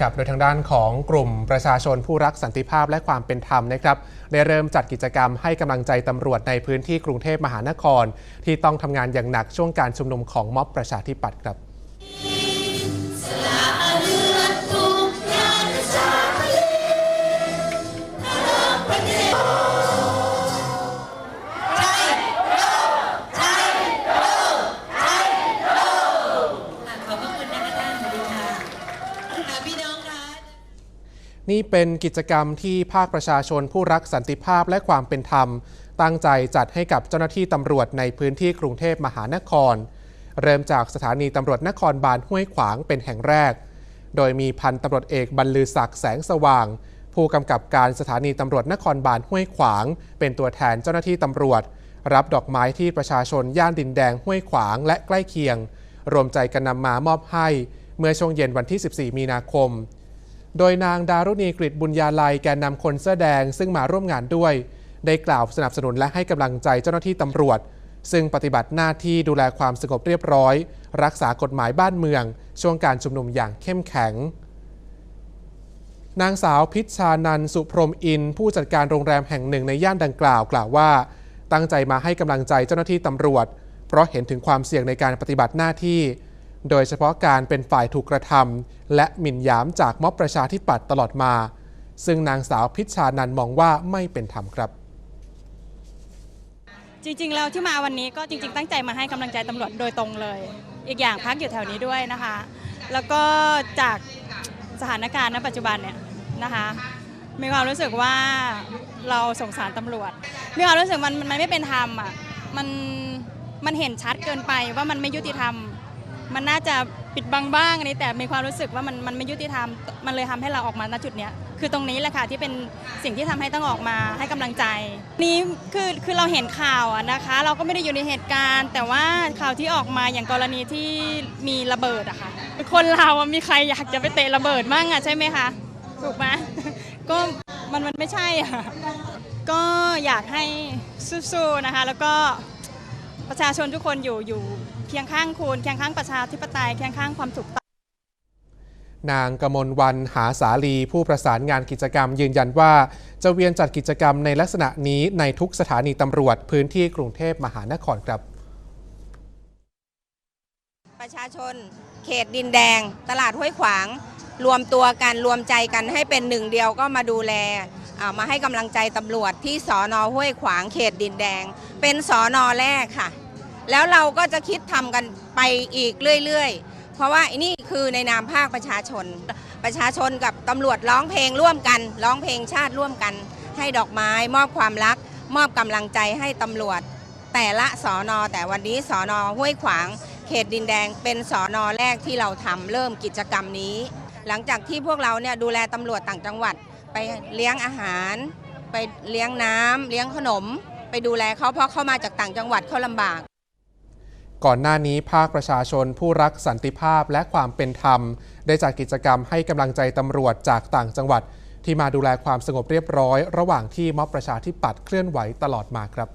ครับโดยทางด้านของกลุ่มประชาชนผู้รักสันติภาพและความเป็นธรรมนะครับได้เริ่มจัดกิจกรรมให้กำลังใจตำรวจในพื้นที่กรุงเทพมหานคร ที่ต้องทำงานอย่างหนักช่วงการชุมนุมของม็อบประชาธิปัตย์ครับ นี่เป็นกิจกรรมที่ภาคประชาชนผู้รักสันติภาพและความเป็นธรรม ตั้งใจจัดให้กับเจ้าหน้าที่ตำรวจในพื้นที่กรุงเทพมหานคร เริ่มจากสถานีตำรวจนครบาลห้วยขวางเป็นแห่งแรก โดยมีพันตำรวจเอกบรรลือศักดิ์แสงสว่าง ผู้กำกับการสถานีตำรวจนครบาลห้วยขวาง เป็นตัวแทนเจ้าหน้าที่ตำรวจ รับดอกไม้ที่ประชาชนย่านดินแดงห้วยขวางและใกล้เคียง รวมใจกันนำมามอบให้ เมื่อช่วงเย็นวันที่ 14 มีนาคม โดยนางดารุณีกฤษบุญญาลัยแกนนำคนเสื้อแดงซึ่งมาร่วมงานด้วย ได้กล่าวสนับสนุนและให้กำลังใจเจ้าหน้าที่ตำรวจ ซึ่งปฏิบัติหน้าที่ดูแลความสงบเรียบร้อย รักษากฎหมายบ้านเมือง ช่วงการชุมนุมอย่างเข้มแข็ง นางสาวพิชานันสุพรหมอิน ผู้จัดการโรงแรมแห่งหนึ่งในย่านดังกล่าวกล่าวว่า ตั้งใจมาให้กำลังใจเจ้าหน้าที่ตำรวจ เพราะเห็นถึงความเสี่ยงในการปฏิบัติหน้าที่ โดยเฉพาะการเป็นฝ่ายถูกกระทำและหมิ่นยามจากม็อบประชาธิปัตย์ตลอดมา ซึ่งนางสาวพิชานันท์มองว่าไม่เป็นธรรมครับจริงๆ แล้วที่มาวันนี้ก็จริง ๆ ตั้งใจมาให้กำลังใจตำรวจโดยตรงเลย อีกอย่างพักอยู่แถวนี้ด้วยนะคะ แล้วก็จากสถานการณ์ณปัจจุบันเนี่ยนะคะมีความรู้สึกว่าเราสงสารตำรวจ มีความรู้สึกมันมันไม่เป็นธรรมอะมันมันเห็นชัดเกินไปว่ามันไม่ยุติธรรม มันน่าจะปิดบังบ้างอันนี้แต่มีความรู้สึกว่ามันมันไม่ยุติธรรมมันเลยทำให้เราออกมาณจุดเนี้ยคือตรงนี้แหละค่ะที่เป็นสิ่งที่ทำให้ต้องออกมาให้กำลังใจ นี่คือคือเราเห็นข่าวนะคะ เราก็ไม่ได้อยู่ในเหตุการณ์ แต่ว่าข่าวที่ออกมาอย่างกรณีที่มีระเบิดอะค่ะคนเราอะมีใครอยากจะไปเตะระเบิดมั่งอะใช่ไหมคะถูกไหมก็มันมันไม่ใช่อะก็อยากให้สู้ๆนะคะ แล้วก็ ประชาชนทุกคนอยู่อยู่เคียงข้างคุณเคียงข้างประชาธิปไตยเคียงข้างความถูกต้องนางกมลวันหาสาลีผู้ประสานงานกิจกรรมยืนยันว่า จะเวียนจัดกิจกรรมในลักษณะนี้ในทุกสถานีตำรวจพื้นที่กรุงเทพมหานครครับ ประชาชน เขตดินแดง ตลาดห้วยขวาง รวมตัวกันรวมใจกันให้เป็นหนึ่งเดียวก็มาดูแลอ่ามาให้กำลังใจตำรวจที่สอนอห้วยขวางเขตดินแดง เป็นสอนอแรกค่ะ แล้วเราก็จะคิดทำกันไปอีกเรื่อย ๆ เพราะว่านี่คือในนามภาคประชาชน ประชาชนกับตำรวจร้องเพลงร่วมกันร้องเพลงชาติร่วมกัน ให้ดอกไม้ มอบความรัก มอบกำลังใจให้ตำรวจ แต่ละสอนอแต่วันนี้สอนอห้วยขวาง เขตดินแดงเป็นสอนอแรกที่เราทำเริ่มกิจกรรมนี้ หลังจากที่พวกเราเนี่ยดูแลตำรวจต่างจังหวัด ไปเลี้ยงอาหาร ไปเลี้ยงน้ำเลี้ยงขนม ไปดูแลเขาเพราะเขามาจากต่างจังหวัดเขาลำบาก ก่อนหน้านี้ภาคประชาชนผู้รักสันติภาพและความเป็นธรรม ได้จัดกิจกรรมให้กำลังใจตำรวจจากต่างจังหวัด ที่มาดูแลความสงบเรียบร้อย ระหว่างที่ม็อบประชาธิปัตย์เคลื่อนไหวตลอดมาครับ